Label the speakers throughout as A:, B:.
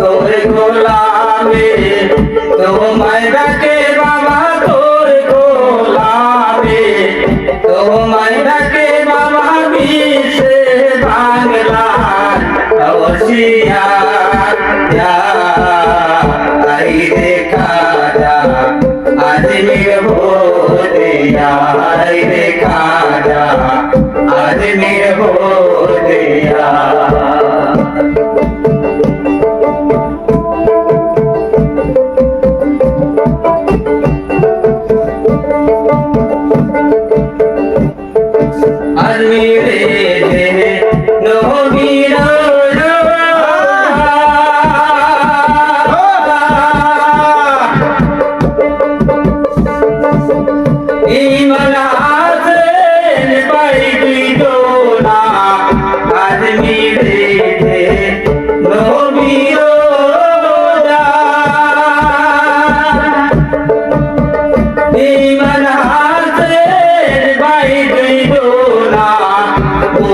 A: তোরে গোলামে, তোমায় ডাকে বাবা, তোরে গোলামে। তোমায় ডাকে বাবা, মিশে বাংলা অসিয়া আই দেখা যা আজ মেঘ ভোরে আই দেখা যা बाद में हो गया मेरे दिन नवी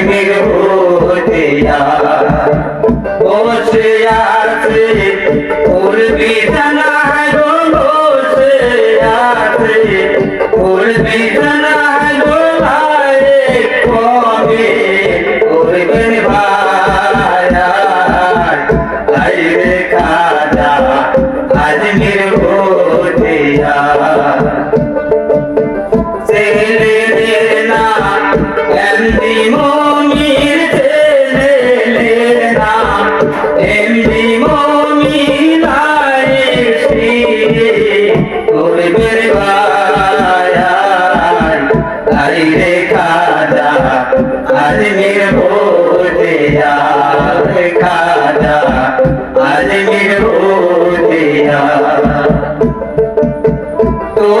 A: নিবিড় হতিয়া বসে আছে পূর্বী জানা